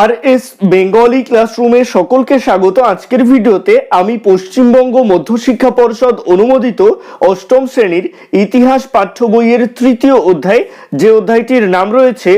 আর S Bengali ক্লাসরুমে সকলকে স্বাগত। আজকের ভিডিওতে আমি পশ্চিমবঙ্গ মধ্যশিক্ষা পর্ষদ অনুমোদিত অষ্টম শ্রেণির ইতিহাস পাঠ্য বইয়ের তৃতীয় অধ্যায়, যে অধ্যায়টির নাম রয়েছে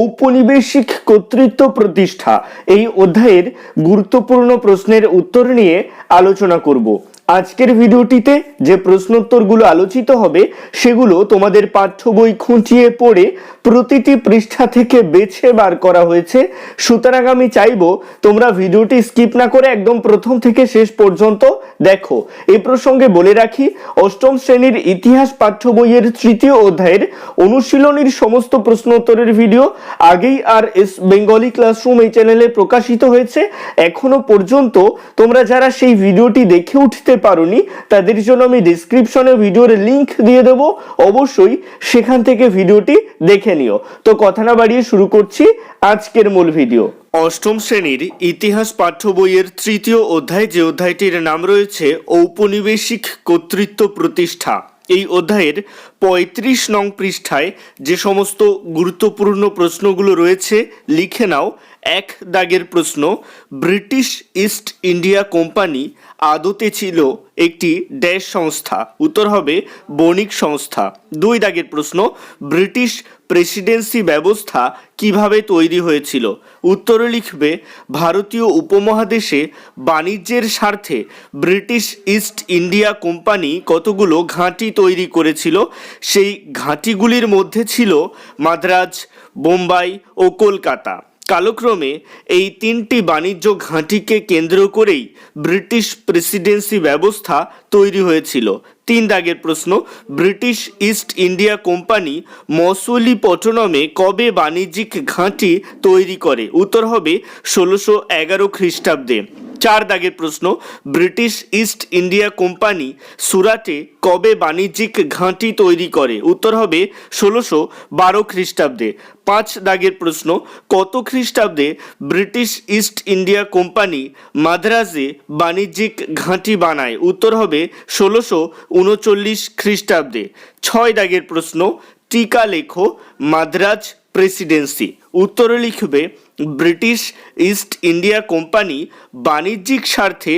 ঔপনিবেশিক কর্তৃত্ব প্রতিষ্ঠা। এই অধ্যায়ের গুরুত্বপূর্ণ প্রশ্নের উত্তর নিয়ে আলোচনা করব। আজকের ভিডিওটিতে যে প্রশ্নোত্তরগুলো আলোচিত হবে, সেগুলো তোমাদের পাঠ্য বই খুঁটিয়ে পড়ে প্রতিটি পৃষ্ঠা থেকে বেছে বার করা হয়েছে। সুতরাং আমি চাইব তোমরা ভিডিওটি স্কিপ না করে একদম প্রথম থেকে শেষ পর্যন্ত দেখো। এই প্রসঙ্গে বলে রাখি, অষ্টম শ্রেণির ইতিহাস পাঠ্য বইয়ের তৃতীয় অধ্যায়ের অনুশীলনীর সমস্ত প্রশ্নোত্তরের ভিডিও আগেই আর এস বেঙ্গলি ক্লাসরুম এই চ্যানেলে প্রকাশিত হয়েছে। এখনও পর্যন্ত তোমরা যারা সেই ভিডিওটি দেখে উঠতে পারোনি তাদের জন্য আমি ডিসক্রিপশনে ভিডিওর লিংক দিয়ে দেবো। অবশ্যই সেখান থেকে ভিডিওটি দেখে নিও। তো কথা না বাড়িয়ে শুরু করছি আজকের মূল ভিডিও অষ্টম শ্রেণির ইতিহাস পাঠ্য বইয়ের তৃতীয় অধ্যায় যে অধ্যায়টির নাম রয়েছে ঔপনিবেশিক কর্তৃত্ব প্রতিষ্ঠা। এই অধ্যায়ের পঁয়ত্রিশ নং পৃষ্ঠায় যে সমস্ত গুরুত্বপূর্ণ প্রশ্নগুলো রয়েছে, লিখে নাও। এক দাগের প্রশ্ন, ব্রিটিশ ইস্ট ইন্ডিয়া কোম্পানি আদতে ছিল একটি ড্যাশ সংস্থা। উত্তর হবে বণিক সংস্থা। দুই দাগের প্রশ্ন, ব্রিটিশ প্রেসিডেন্সি ব্যবস্থা কীভাবে তৈরি হয়েছিল? উত্তরে লিখবে, ভারতীয় উপমহাদেশে বাণিজ্যের স্বার্থে ব্রিটিশ ইস্ট ইন্ডিয়া কোম্পানি কতগুলো ঘাঁটি তৈরি করেছিল? সেই ঘাঁটিগুলির মধ্যে ছিল মাদ্রাজ, বোম্বাই ও কলকাতা। কালক্রমে এই তিনটি বাণিজ্য ঘাঁটিকে কেন্দ্র করেই ব্রিটিশ প্রেসিডেন্সি ব্যবস্থা তৈরি হয়েছিল। তিন দাগের প্রশ্ন, ব্রিটিশ ইস্ট ইন্ডিয়া কোম্পানি মসুলি পটনমে কবে বাণিজ্যিক ঘাঁটি তৈরি করে? উত্তর হবে ষোলোশো এগারো খ্রিস্টাব্দে। চার দাগের প্রশ্ন, ব্রিটিশ ইস্ট ইন্ডিয়া কোম্পানি সুরাটে কবে বাণিজ্যিক ঘাঁটি তৈরি করে? উত্তর হবে ষোলোশো বারো খ্রিস্টাব্দে। পাঁচ দাগের প্রশ্ন, কত খ্রিস্টাব্দে ব্রিটিশ ইস্ট ইন্ডিয়া কোম্পানি মাদ্রাজে বাণিজ্যিক ঘাঁটি বানায়? উত্তর হবে ষোলোশো উনচল্লিশ খ্রিস্টাব্দে। ছয় দাগের প্রশ্ন, টিকা লেখো মাদ্রাজ প্রেসিডেন্সি। উত্তরে লিখবে, ব্রিটিশ ইস্ট ইন্ডিয়া কোম্পানি বাণিজ্যিক স্বার্থে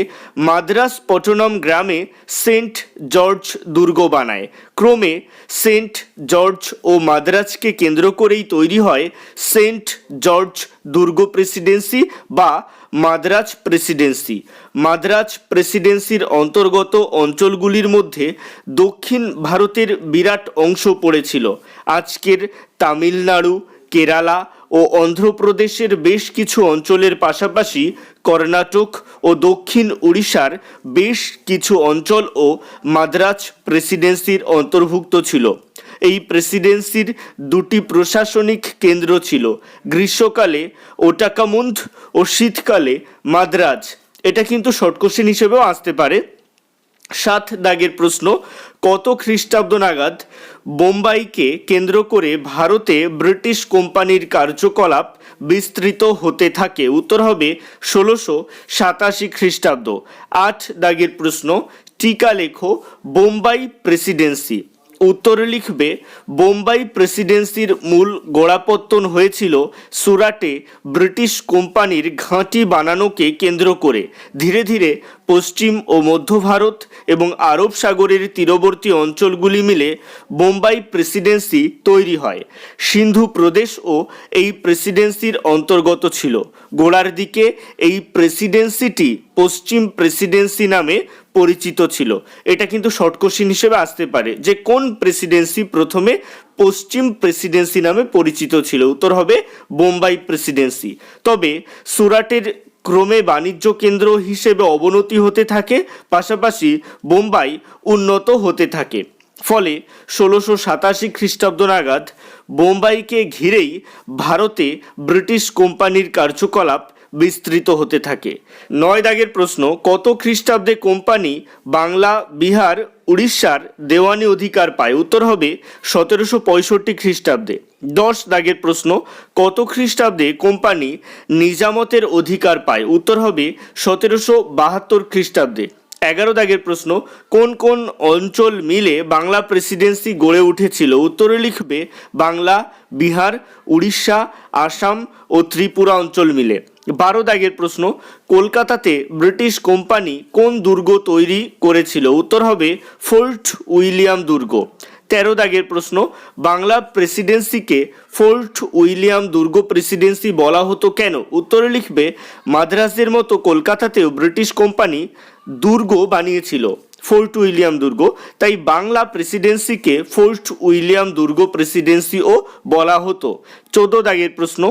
মাদ্রাস পটনম গ্রামে সেন্ট জর্জ দুর্গ বানায়। ক্রমে সেন্ট জর্জ ও মাদ্রাজকে কেন্দ্র করেই তৈরি হয় সেন্ট জর্জ দুর্গ প্রেসিডেন্সি বা মাদ্রাজ প্রেসিডেন্সি। মাদ্রাজ প্রেসিডেন্সির অন্তর্গত অঞ্চলগুলির মধ্যে দক্ষিণ ভারতের বিরাট অংশ পড়েছিল। আজকের তামিলনাড়ু, কেরালা ও অন্ধ্রপ্রদেশের বেশ কিছু অঞ্চলের পাশাপাশি কর্ণাটক ও দক্ষিণ উড়িষ্যার বেশ কিছু অঞ্চল ও মাদ্রাজ প্রেসিডেন্সির অন্তর্ভুক্ত ছিল। এই প্রেসিডেন্সির দুটি প্রশাসনিক কেন্দ্র ছিল, গ্রীষ্মকালে ওটাকামুন্দ ও শীতকালে মাদ্রাজ। এটা কিন্তু শর্ট হিসেবেও আসতে পারে। সাত দাগের প্রশ্ন, কত খ্রিস্টাব্দ নাগাদ বোম্বাইকে কেন্দ্র করে ভারতে ব্রিটিশ কোম্পানির কার্যকলাপ বিস্তৃত হতে থাকে? উত্তর হবে ষোলোশো সাতাশি খ্রিস্টাব্দ। আট দাগের প্রশ্ন, টিকা লেখো, বোম্বাই প্রেসিডেন্সি। উত্তরে লিখবে, বোম্বাই প্রেসিডেন্সির মূল গোড়াপত্তন হয়েছিল সুরাটে ব্রিটিশ কোম্পানির ঘাঁটি বানানোকে কেন্দ্র করে। ধীরে ধীরে পশ্চিম ও মধ্য ভারত এবং আরব সাগরের তীরবর্তী অঞ্চলগুলি মিলে বোম্বাই প্রেসিডেন্সি তৈরি হয়। সিন্ধু প্রদেশ ও এই প্রেসিডেন্সির অন্তর্গত ছিল। গোড়ার দিকে এই প্রেসিডেন্সিটি পশ্চিম প্রেসিডেন্সি নামে পরিচিত ছিল। এটা কিন্তু শর্ট কোশ্চিন হিসেবে আসতে পারে যে কোন প্রেসিডেন্সি প্রথমে পশ্চিম প্রেসিডেন্সি নামে পরিচিত ছিল। উত্তর হবে বোম্বাই প্রেসিডেন্সি। তবে সুরাটের ক্রমে বাণিজ্য কেন্দ্র হিসেবে অবনতি হতে থাকে, পাশাপাশি বোম্বাই উন্নত হতে থাকে। ফলে ষোলোশো সাতাশি খ্রিস্টাব্দ নাগাদ বোম্বাইকে ঘিরেই ভারতে ব্রিটিশ কোম্পানির কার্যকলাপ বিস্তৃত হতে থাকে। নয় দাগের প্রশ্ন, কত খ্রিস্টাব্দে কোম্পানি বাংলা, বিহার, উড়িষ্যার দেওয়ানি অধিকার পায়? উত্তর হবে, সতেরোশো পঁয়ষট্টি খ্রিস্টাব্দে। দশ দাগের প্রশ্ন, কত খ্রিস্টাব্দে কোম্পানি নিজামতের অধিকার পায়? উত্তর হবে, সতেরোশো বাহাত্তর খ্রিস্টাব্দে। এগারো দাগের প্রশ্ন, কোন কোন অঞ্চল মিলে বাংলা প্রেসিডেন্সি গড়ে উঠেছিল? উত্তরে লিখবে, বাংলা, বিহার, উড়িষ্যা, আসাম ও ত্রিপুরা অঞ্চল মিলে। বারো দাগের প্রশ্ন, কলকাতাতে ব্রিটিশ কোম্পানি কোন দুর্গ তৈরি করেছিল? উত্তর হবে ফোর্ট উইলিয়াম দুর্গ। তেরো দাগের প্রশ্ন, বাংলা প্রেসিডেন্সিকে ফোর্ট উইলিয়াম দুর্গ প্রেসিডেন্সি বলা হতো কেন? উত্তরে লিখবে, মাদ্রাসের মতো কলকাতাতেও ব্রিটিশ কোম্পানি দুর্গ বানিয়েছিল ফোর্ট উইলিয়াম দুর্গ। তাই বাংলা প্রেসিডেন্সিকে ফোর্ট উইলিয়াম দুর্গ প্রেসিডেন্সিও বলা হতো। চোদ্দ দাগের প্রশ্ন,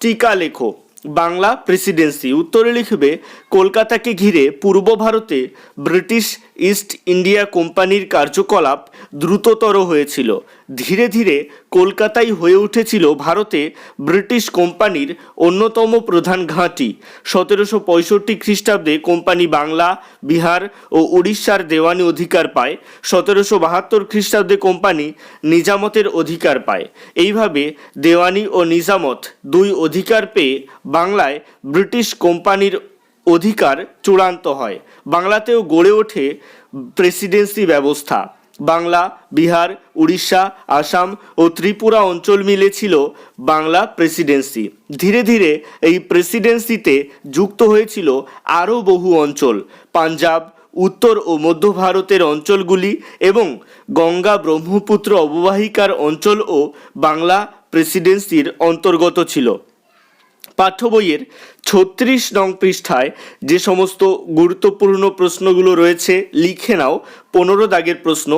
টিকা লেখো। বাংলা প্রেসিডেন্সি উত্তরে লিখবে কলকাতাকে ঘিরে পূর্ব ভারতে ব্রিটিশ ইস্ট ইন্ডিয়া কোম্পানির কার্যকলাপ দ্রুততর হয়েছিল। ধীরে ধীরে কলকাতাই হয়ে উঠেছিল ভারতে ব্রিটিশ কোম্পানির অন্যতম প্রধান ঘাঁটি। সতেরোশো পঁয়ষট্টি খ্রিস্টাব্দে কোম্পানি বাংলা, বিহার ও উড়িষ্যার দেওয়ানি অধিকার পায়। সতেরোশো বাহাত্তর খ্রিস্টাব্দে কোম্পানি নিজামতের অধিকার পায়। এইভাবে দেওয়ানি ও নিজামত দুই অধিকার পেয়ে বাংলায় ব্রিটিশ কোম্পানির অধিকার চূড়ান্ত হয়। বাংলাতেও গড়ে ওঠে প্রেসিডেন্সি ব্যবস্থা। বাংলা, বিহার, উড়িষ্যা, আসাম ও ত্রিপুরা অঞ্চল মিলে ছিল বাংলা প্রেসিডেন্সি। ধীরে ধীরে এই প্রেসিডেন্সিতে যুক্ত হয়েছিল আরও বহু অঞ্চল। পাঞ্জাব, উত্তর ও মধ্য ভারতের অঞ্চলগুলি এবং গঙ্গা ব্রহ্মপুত্র অববাহিকার অঞ্চলও বাংলা প্রেসিডেন্সির অন্তর্গত ছিল। পাঠ্য বইয়ের ছত্রিশ নং পৃষ্ঠায় যে সমস্ত গুরুত্বপূর্ণ প্রশ্নগুলো রয়েছে, লিখে নাও। পনেরো দাগের প্রশ্ন,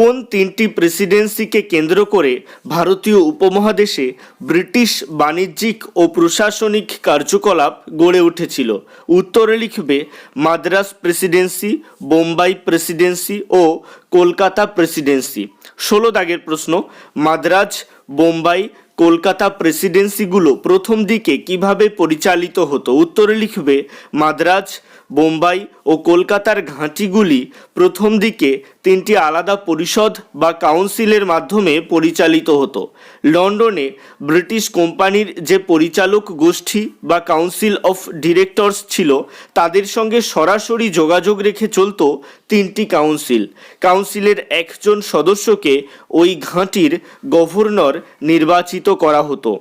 কোন তিনটি প্রেসিডেন্সিকে কেন্দ্র করে ভারতীয় উপমহাদেশে ব্রিটিশ বাণিজ্যিক ও প্রশাসনিক কার্যকলাপ গড়ে উঠেছিল? উত্তরে লিখবে, মাদ্রাস প্রেসিডেন্সি, বোম্বাই প্রেসিডেন্সি ও কলকাতা প্রেসিডেন্সি। ষোলো দাগের প্রশ্ন, মাদ্রাজ, বোম্বাই কলকাতা প্রেসিডেন্সিগুলো প্রথম দিকে কীভাবে পরিচালিত হতো? উত্তরে লিখবে, মাদ্রাজ, বোম্বাই ও কলকাতার ঘাঁটিগুলি প্রথম দিকে তিনটি আলাদা পরিষদ বা কাউন্সিলের মাধ্যমে পরিচালিত হতো। লন্ডনে ব্রিটিশ কোম্পানির যে পরিচালক গোষ্ঠী বা কাউন্সিল অফ ডিরেক্টরস ছিল, তাদের সঙ্গে সরাসরি যোগাযোগ রেখে চলতো তিনটি কাউন্সিল। কাউন্সিলের একজন সদস্যকে ওই ঘাঁটির গভর্নর নির্বাচিত করা হতো।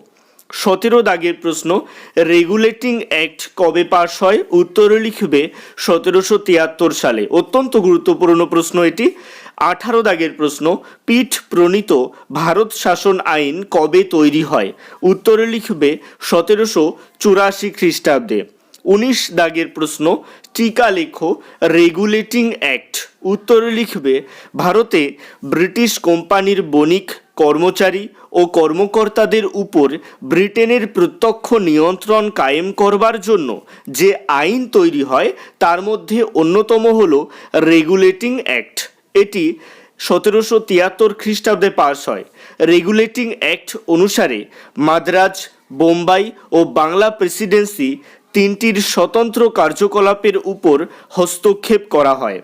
সতেরো দাগের প্রশ্ন, রেগুলেটিং অ্যাক্ট কবে পাশ হয়? উত্তরে লিখবে সতেরোশো তিয়াত্তর সালে। অত্যন্ত গুরুত্বপূর্ণ প্রশ্ন এটি। আঠারো দাগের প্রশ্ন, পিঠ প্রণীত ভারত শাসন আইন কবে তৈরি হয়? উত্তরে লিখবে সতেরোশো চুরাশি খ্রিস্টাব্দে। উনিশ দাগের প্রশ্ন, টিকা লেখো, রেগুলেটিং অ্যাক্ট? উত্তরে লিখবে, ভারতে ব্রিটিশ কোম্পানির বণিক কর্মচারী ও কর্মকর্তাদের উপর ব্রিটেনের প্রত্যক্ষ নিয়ন্ত্রণ কায়েম করবার জন্য যে আইন তৈরি হয়, তার মধ্যে অন্যতম হল রেগুলেটিং অ্যাক্ট। এটি সতেরোশো তিয়াত্তর খ্রিস্টাব্দে পাশ হয়। রেগুলেটিং অ্যাক্ট অনুসারে মাদ্রাজ, বোম্বাই ও বাংলা প্রেসিডেন্সি তিনটির স্বতন্ত্র কার্যকলাপের উপর হস্তক্ষেপ করা হয়।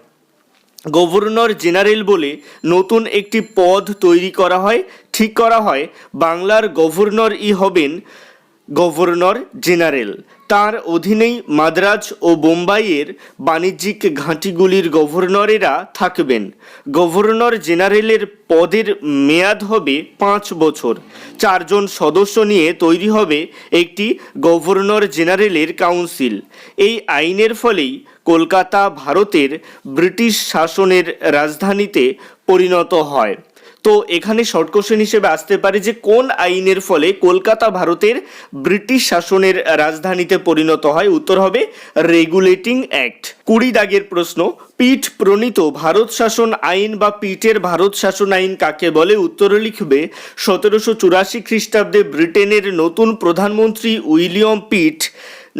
গভর্নর জেনারেল বলে নতুন একটি পদ তৈরি করা হয়, ঠিক করা হয়। বাংলার গভর্নরই হবেন গভর্নর জেনারেল। তার অধীনেই মাদ্রাজ ও বোম্বাইয়ের বাণিজ্যিক ঘাঁটিগুলির গভর্নরেরা থাকবেন। গভর্নর জেনারেলের পদের মেয়াদ হবে পাঁচ বছর। চারজন সদস্য নিয়ে তৈরি হবে একটি গভর্নর জেনারেলের কাউন্সিল। এই আইনের ফলেই কলকাতা ভারতের ব্রিটিশ শাসনের রাজধানীতে পরিণত হয়। তো এখানে শর্ট কোশ্চেন হিসেবে আসতে পারে যে কোন আইনের ফলে কলকাতা ভারতের ব্রিটিশ শাসনের রাজধানীতে পরিণত হয়। উত্তর হবে রেগুলেটিং অ্যাক্ট। কুড়ি দাগের প্রশ্ন, পিঠ প্রণীত ভারত শাসন আইন বা পিঠের ভারত শাসন আইন কাকে বলে? উত্তরে লিখবে, সতেরোশো চুরাশি খ্রিস্টাব্দে ব্রিটেনের নতুন প্রধানমন্ত্রী উইলিয়াম পিট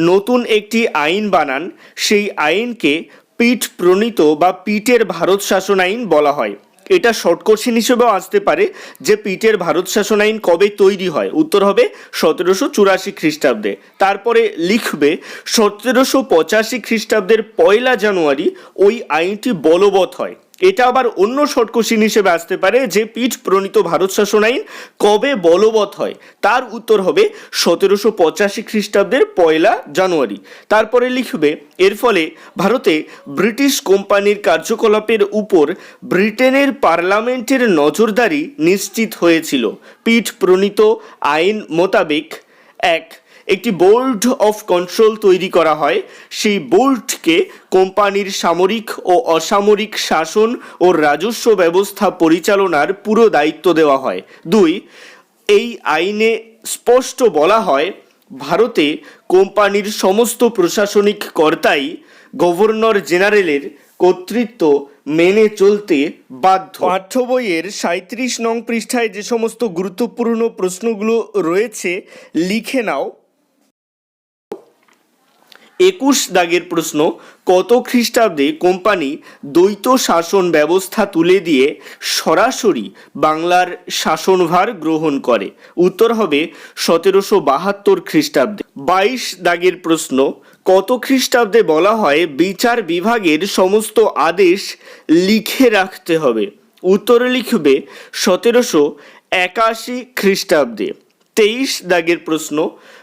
নতুন একটি আইন বানান। সেই আইনকে পিঠ প্রণীত বা পিঠের ভারত শাসন আইন বলা হয়। এটা শর্ট কোশ্চেন হিসেবেও আসতে পারে যে পিটের ভারত শাসন আইন কবে তৈরি হয়। উত্তর হবে সতেরোশো চুরাশি খ্রিস্টাব্দে। তারপরে লিখবে, সতেরোশো পঁচাশি খ্রিস্টাব্দের পয়লা জানুয়ারি ওই আইনটি বলবৎ হয়। এটা আবার অন্য শর্টকোশ্চিন হিসেবে আসতে পারে যে পিঠ প্রণীত ভারত শাসন আইন কবে বলবৎ হয়। তার উত্তর হবে সতেরোশো পঁচাশি খ্রিস্টাব্দের পয়লা জানুয়ারি। তারপরে লিখবে, এর ফলে ভারতে ব্রিটিশ কোম্পানির কার্যকলাপের উপর ব্রিটেনের পার্লামেন্টের নজরদারি নিশ্চিত হয়েছিল। পিঠ প্রণীত আইন মোতাবেক এক একটি বোর্ড অফ কন্ট্রোল তৈরি করা হয়। সেই বোর্ডকে কোম্পানির সামরিক ও অসামরিক শাসন ও রাজস্ব ব্যবস্থা পরিচালনার পুরো দায়িত্ব দেওয়া হয়। দুই, এই আইনে স্পষ্ট বলা হয়, ভারতে কোম্পানির সমস্ত প্রশাসনিক কর্তাই গভর্নর জেনারেলের কর্তৃত্ব মেনে চলতে বাধ্য। পাঠ্য বইয়ের সাঁত্রিশ নং পৃষ্ঠায় যে সমস্ত গুরুত্বপূর্ণ প্রশ্নগুলো রয়েছে, লিখে নাও। একুশ দাগের প্রশ্ন, কত খ্রিস্টাব্দে কোম্পানি দ্বৈত শাসন ব্যবস্থা তুলে দিয়ে সরাসরি বাংলার শাসনভার গ্রহণ করে? উত্তর হবে সতেরোশো বাহাত্তর খ্রিস্টাব্দে। বাইশ দাগের প্রশ্ন, কত খ্রিস্টাব্দে বলা হয় বিচার বিভাগের সমস্ত আদেশ লিখে রাখতে হবে? উত্তর লিখবে সতেরোশো একাশি খ্রিস্টাব্দে। তেইশ দাগের প্রশ্ন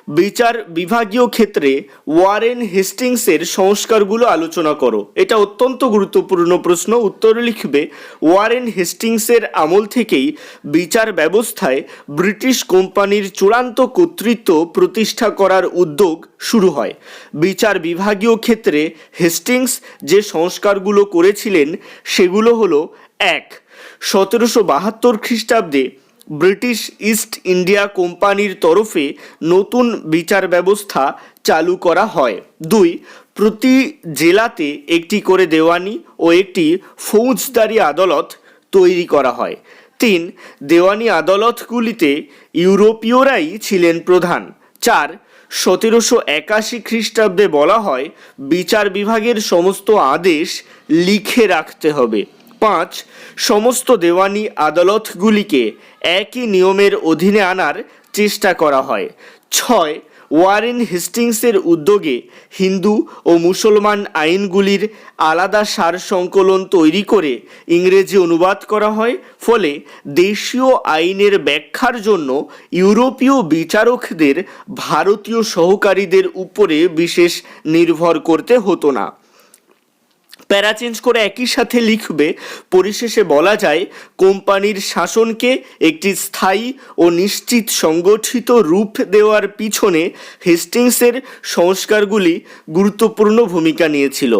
বিচার বিভাগীয় ক্ষেত্রে ওয়ারেন হেস্টিংসের সংস্কারগুলো আলোচনা করো। এটা অত্যন্ত গুরুত্বপূর্ণ প্রশ্ন। উত্তরে লিখবে, ওয়ারেন হেস্টিংসের আমল থেকেই বিচার ব্যবস্থায় ব্রিটিশ কোম্পানির চূড়ান্ত কর্তৃত্ব প্রতিষ্ঠা করার উদ্যোগ শুরু হয়। বিচার বিভাগীয় ক্ষেত্রে হেস্টিংস যে সংস্কারগুলো করেছিলেন, সেগুলো হলো, এক, সতেরোশো বাহাত্তর খ্রিস্টাব্দে ব্রিটিশ ইস্ট ইন্ডিয়া কোম্পানির তরফে নতুন বিচার ব্যবস্থা চালু করা হয়। দুই, প্রতি জেলাতে একটি করে দেওয়ানি ও একটি ফৌজদারি আদালত তৈরি করা হয়। তিন, দেওয়ানি আদালতগুলিতে ইউরোপীয়রাই ছিলেন প্রধান। চার, সতেরোশো একাশি খ্রিস্টাব্দে বলা হয় বিচার বিভাগের সমস্ত আদেশ লিখে রাখতে হবে। পাঁচ সমস্ত দেওয়ানি আদালতগুলিকে একই নিয়মের অধীনে আনার চেষ্টা করা হয়। ছয়, ওয়ারেন হেস্টিংসের উদ্যোগে হিন্দু ও মুসলমান আইনগুলির আলাদা সার সংকলন তৈরি করে ইংরেজি অনুবাদ করা হয়। ফলে দেশীয় আইনের ব্যাখ্যার জন্য ইউরোপীয় বিচারকদের ভারতীয় সহকারীদের উপরে বিশেষ নির্ভর করতে হতো না। প্যারা চেঞ্জ করে একই সাথে লিখবে, পরিশেষে বলা যায়, কোম্পানির শাসনকে একটি স্থায়ী ও নিশ্চিত সংগঠিত রূপ দেওয়ার পিছনে হেস্টিংসের সংস্কারগুলি গুরুত্বপূর্ণ ভূমিকা নিয়েছিল।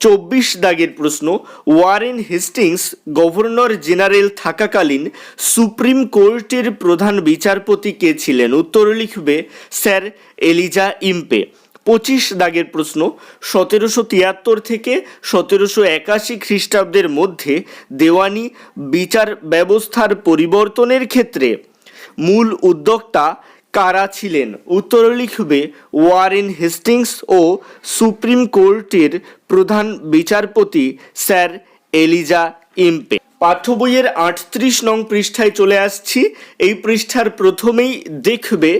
চব্বিশ দাগের প্রশ্ন, Warren Hastings, governor general supreme supreme কোর্টের প্রধান বিচারপতি কে ছিলেন? উত্তর লিখবে স্যার এলিজা ইম্পে। পঁচিশ দাগের প্রশ্ন, সতেরোশো তিয়াত্তর থেকে সতেরোশো একাশি খ্রিস্টাব্দের মধ্যে দেওয়ানি বিচার ব্যবস্থার পরিবর্তনের ক্ষেত্রে মূল উদ্যোক্তা কারা ছিলেন? উত্তর লিখবে ওয়ারেন হেস্টিংস ও সুপ্রিম কোর্টের প্রধান বিচারপতি স্যার এলিজা ইম্পে। পাঠ্য বইয়ের আটত্রিশ নং পৃষ্ঠায় চলে আসছি। এই পৃষ্ঠার প্রথমেই দেখবে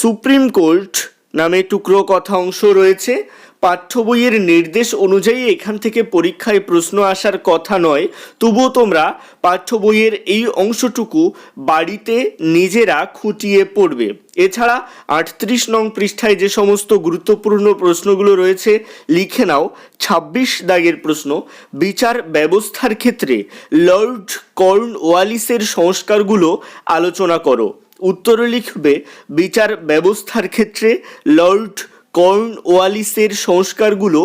সুপ্রিম কোর্ট নামে টুকরো কথা অংশ রয়েছে। পাঠ্য বইয়ের নির্দেশ অনুযায়ী এখান থেকে পরীক্ষায় প্রশ্ন আসার কথা নয়। তবুও তোমরা পাঠ্য বইয়ের এই অংশটুকু বাড়িতে নিজেরা খুঁটিয়ে পড়বে। এছাড়া আটত্রিশ নং পৃষ্ঠায় যে সমস্ত গুরুত্বপূর্ণ প্রশ্নগুলো রয়েছে, লিখে নাও। ছাব্বিশ দাগের প্রশ্ন, বিচার ব্যবস্থার ক্ষেত্রে লর্ড কর্ন ওয়ালিসের সংস্কারগুলো আলোচনা করো। উত্তরে লিখবে, বিচার ব্যবস্থার ক্ষেত্রে লর্ড কর্নওয়ালিসের সংস্কারগুলো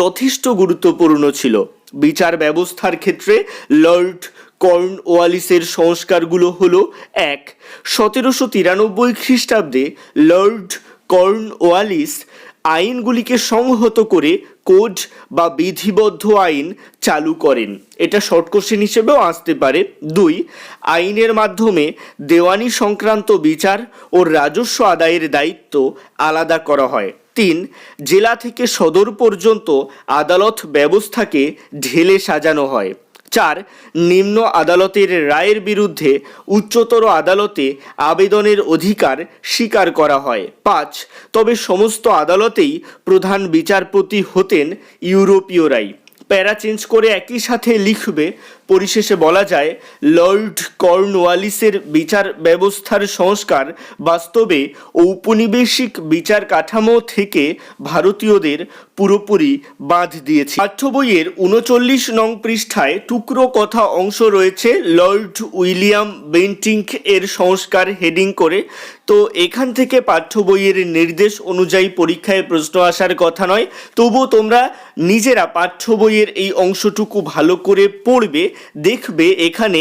যথেষ্ট গুরুত্বপূর্ণ ছিল। বিচার ব্যবস্থার ক্ষেত্রে লর্ড কর্নওয়ালিসের সংস্কারগুলো হলো এক, সতেরোশো তিরানব্বই খ্রিস্টাব্দে লর্ড কর্ন ওয়ালিস আইনগুলিকে সংহত করে কোড বা বিধিবদ্ধ আইন চালু করেন। এটা শর্ট কোশ্চেন হিসেবেও আসতে পারে। দুই, আইনের মাধ্যমে দেওয়ানি সংক্রান্ত বিচার ও রাজস্ব আদায়ের দায়িত্ব আলাদা করা হয়। তিন, জেলা থেকে সদর পর্যন্ত আদালত ব্যবস্থাকে ঢেলে সাজানো হয়। চার নিম্ন আদালতের রায়ের বিরুদ্ধে উচ্চতর আদালতে আবেদনের অধিকার স্বীকার করা হয়। পাঁচ, তবে সমস্ত আদালতেই প্রধান বিচারপতি হতেন ইউরোপীয়রাই। প্যারা চেঞ্জ করে একই সাথে লিখবে পরিশেষে বলা যায়, লর্ড কর্নওয়ালিসের বিচার ব্যবস্থার সংস্কার বাস্তবে ঔপনিবেশিক বিচার কাঠামো থেকে ভারতীয়দের পুরোপুরি বাঁধ দিয়েছে। পাঠ্য বইয়ের উনচল্লিশ নং পৃষ্ঠায় টুকরো কথা অংশ রয়েছে লর্ড উইলিয়াম বেন্টিংক এর সংস্কার হেডিং করে। তো এখান থেকে পাঠ্য বইয়ের নির্দেশ অনুযায়ী পরীক্ষায় প্রশ্ন আসার কথা নয়। তবুও তোমরা নিজেরা পাঠ্য বইয়ের এই অংশটুকু ভালো করে পড়বে। দেখবে এখানে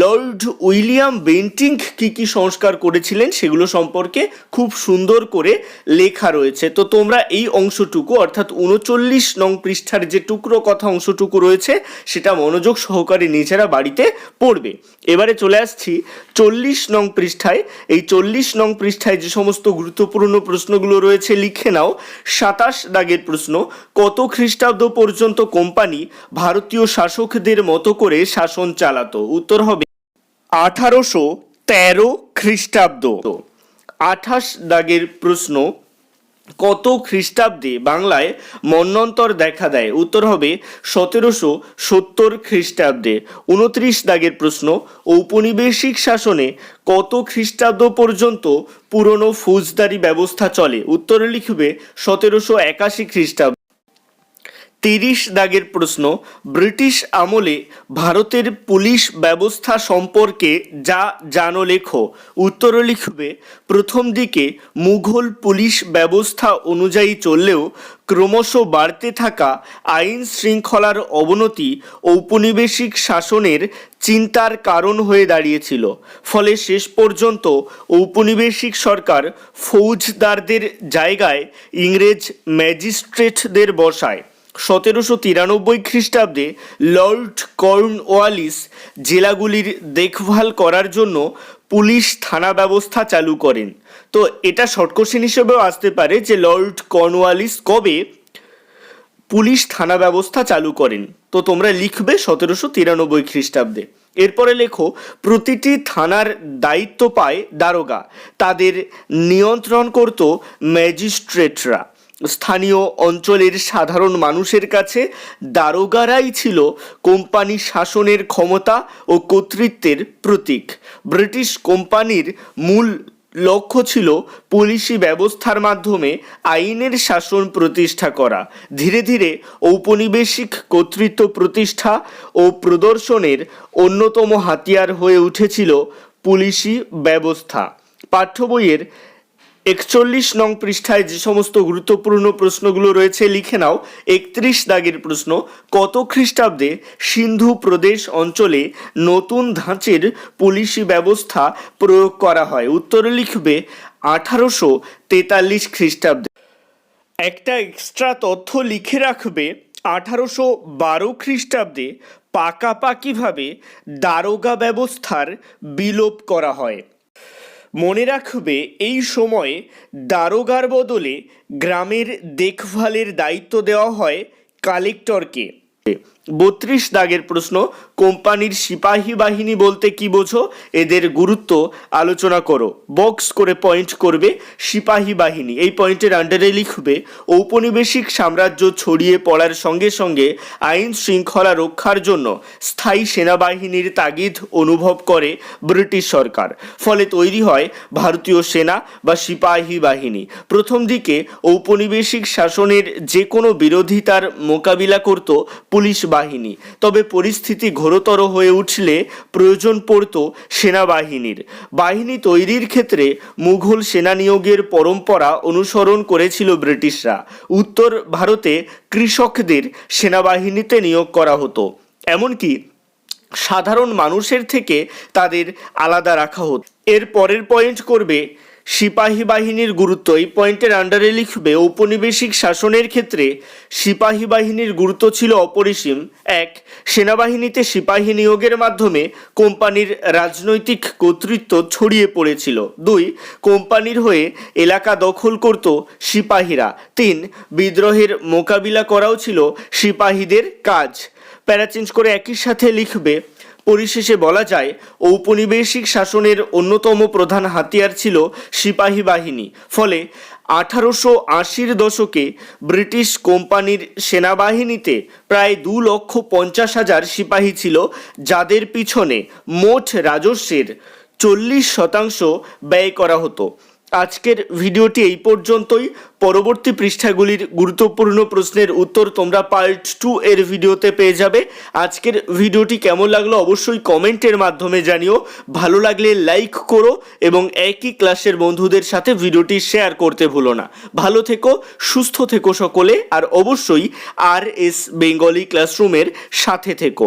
লর্ড উইলিয়াম বেন্টিংক কি কি সংস্কার করেছিলেন সেগুলো সম্পর্কে খুব সুন্দর করে লেখা রয়েছে। তো তোমরা এই অংশটুকু, অর্থাৎ উনচল্লিশ নং পৃষ্ঠার যে টুকরো কথা অংশটুকু রয়েছে, সেটা মনোযোগ সহকারে নিজেরা বাড়িতে পড়বে। এবারে চলে আসছি চল্লিশ নং পৃষ্ঠায়। এই চল্লিশ নং পৃষ্ঠায় যে সমস্ত গুরুত্বপূর্ণ প্রশ্নগুলো রয়েছে, লিখে নাও। সাতাশ দাগের প্রশ্ন, কত খ্রিস্টাব্দ পর্যন্ত কোম্পানি ভারতীয় শাসকদের মতো করে শাসন চালাতো। উত্তর হবে আঠারোশো তেরো খ্রিস্টাব্দ। আঠাশ দাগের প্রশ্ন, কত খ্রিস্টাব্দে বাংলায় মন্বন্তর দেখা দেয়? উত্তর হবে সতেরোশো সত্তর খ্রিস্টাব্দে। উনত্রিশ দাগের প্রশ্ন, ঔপনিবেশিক শাসনে কত খ্রিস্টাব্দ পর্যন্ত পুরনো ফৌজদারি ব্যবস্থা চলে? উত্তরে লিখবে সতেরোশো একাশি খ্রিস্টাব্দ। তিরিশ দাগের প্রশ্ন, ব্রিটিশ আমলে ভারতের পুলিশ ব্যবস্থা সম্পর্কে যা জানো লেখো। উত্তর লিখবে, প্রথম দিকে মুঘল পুলিশ ব্যবস্থা অনুযায়ী চললেও ক্রমশ বাড়তে থাকা আইন শৃঙ্খলার অবনতি ঔপনিবেশিক শাসনের চিন্তার কারণ হয়ে দাঁড়িয়েছিল। ফলে শেষ পর্যন্ত ঔপনিবেশিক সরকার ফৌজদারদের জায়গায় ইংরেজ ম্যাজিস্ট্রেটদের বসায়। সতেরোশো তিরানব্বই খ্রিস্টাব্দে লর্ড কর্নওয়ালিস জেলাগুলির দেখভাল করার জন্য পুলিশ থানা ব্যবস্থা চালু করেন। তো এটা শর্ট হিসেবেও আসতে পারে যে লর্ড কর্নওয়ালিস কবে পুলিশ থানা ব্যবস্থা চালু করেন। তো তোমরা লিখবে সতেরোশো তিরানব্বই খ্রিস্টাব্দে। এরপরে লেখো, প্রতিটি থানার দায়িত্ব পায় দারোগা। তাদের নিয়ন্ত্রণ করত ম্যাজিস্ট্রেটরা। স্থানীয় অঞ্চলের সাধারণ মানুষের কাছে দারোগারাই ছিল কোম্পানি শাসনের ক্ষমতা ও কর্তৃত্বের প্রতীক। ব্রিটিশ কোম্পানির মূল লক্ষ্য ছিল পুলিশি ব্যবস্থার মাধ্যমে আইনের শাসন প্রতিষ্ঠা করা। ধীরে ধীরে ঔপনিবেশিক কর্তৃত্ব প্রতিষ্ঠা ও প্রদর্শনের অন্যতম হাতিয়ার হয়ে উঠেছিল পুলিশি ব্যবস্থা। পাঠ্য বইয়ের একচল্লিশ নং পৃষ্ঠায় যে সমস্ত গুরুত্বপূর্ণ প্রশ্নগুলো রয়েছে, লিখে নাও। একত্রিশ দাগের প্রশ্ন, কত খ্রিস্টাব্দে সিন্ধু প্রদেশ অঞ্চলে নতুন ধাঁচের পুলিশি ব্যবস্থা প্রয়োগ করা হয়? উত্তরে লিখবে, আঠারোশো তেতাল্লিশ খ্রিস্টাব্দে। একটা এক্সট্রা তথ্য লিখে রাখবে, আঠারোশো বারো খ্রিস্টাব্দে পাকাপাকিভাবে দারোগা ব্যবস্থার বিলোপ করা হয়। মনে রাখবে এই সময়ে দারোগার বদলে গ্রামের দেখভালের দায়িত্ব দেওয়া হয় কালেক্টরকে। বত্রিশ দাগের প্রশ্ন, কোম্পানির সিপাহী বাহিনী বলতে কি বোঝো? এদের গুরুত্ব আলোচনা করো। বক্স করে পয়েন্ট করবে সিপাহী বাহিনী। এই পয়েন্টের আন্ডারে লিখবে, ঔপনিবেশিক সাম্রাজ্য ছড়িয়ে পড়ার সঙ্গে সঙ্গে আইন শৃঙ্খলা রক্ষার জন্য স্থায়ী সেনাবাহিনীর তাগিদ অনুভব করে ব্রিটিশ সরকার। ফলে তৈরি হয় ভারতীয় সেনা বা সিপাহী বাহিনী। প্রথম দিকে ঔপনিবেশিক শাসনের যে কোনো বিরোধিতার মোকাবিলা করত পুলিশ বাহিনী। তবে পরিস্থিতি ঘোরতর হয়ে উঠলে প্রয়োজন পড়ত সেনাবাহিনীর। বাহিনী তৈরির ক্ষেত্রে মুঘল সেনা নিয়োগের পরম্পরা অনুসরণ করেছিল ব্রিটিশরা। উত্তর ভারতে কৃষকদের সেনাবাহিনীতে নিয়োগ করা হতো। এমনকি সাধারণ মানুষের থেকে তাদের আলাদা রাখা হতো। এর পরের পয়েন্ট করবে সিপাহী বাহিনীর গুরুত্ব এই পয়েন্টের আন্ডারে লিখবে, ঔপনিবেশিক শাসনের ক্ষেত্রে সিপাহী বাহিনীর গুরুত্ব ছিল অপরিসীম। এক, সেনাবাহিনীতে সিপাহী নিয়োগের মাধ্যমে কোম্পানির রাজনৈতিক কর্তৃত্ব ছড়িয়ে পড়েছিল। দুই, কোম্পানির হয়ে এলাকা দখল করত সিপাহীরা। তিন, বিদ্রোহের মোকাবিলা করাও ছিল সিপাহীদের কাজ। প্যারা চেঞ্জ করে একই সাথে লিখবে পরিশেষে বলা যায়, ঔপনিবেশিক শাসনের অন্যতম প্রধান হাতিয়ার ছিল সিপাহী বাহিনী। ফলে আঠারোশো আশির দশকে ব্রিটিশ কোম্পানির সেনাবাহিনীতে প্রায় দু লক্ষ পঞ্চাশ হাজার সিপাহী ছিল, যাদের পিছনে মোট রাজস্বের চল্লিশ শতাংশ ব্যয় করা হতো। আজকের ভিডিওটি এই পর্যন্তই। পরবর্তী পৃষ্ঠাগুলির গুরুত্বপূর্ণ প্রশ্নের উত্তর তোমরা পার্ট টু এর ভিডিওতে পেয়ে যাবে। আজকের ভিডিওটি কেমন লাগল অবশ্যই কমেন্টের মাধ্যমে জানিও। ভালো লাগলে লাইক করো এবং একই ক্লাসের বন্ধুদের সাথে ভিডিওটি শেয়ার করতে ভুলো না। ভালো থেকো, সুস্থ থেকো সকলে, আর অবশ্যই আর এস বেঙ্গলি ক্লাসরুমের সাথে থেকো।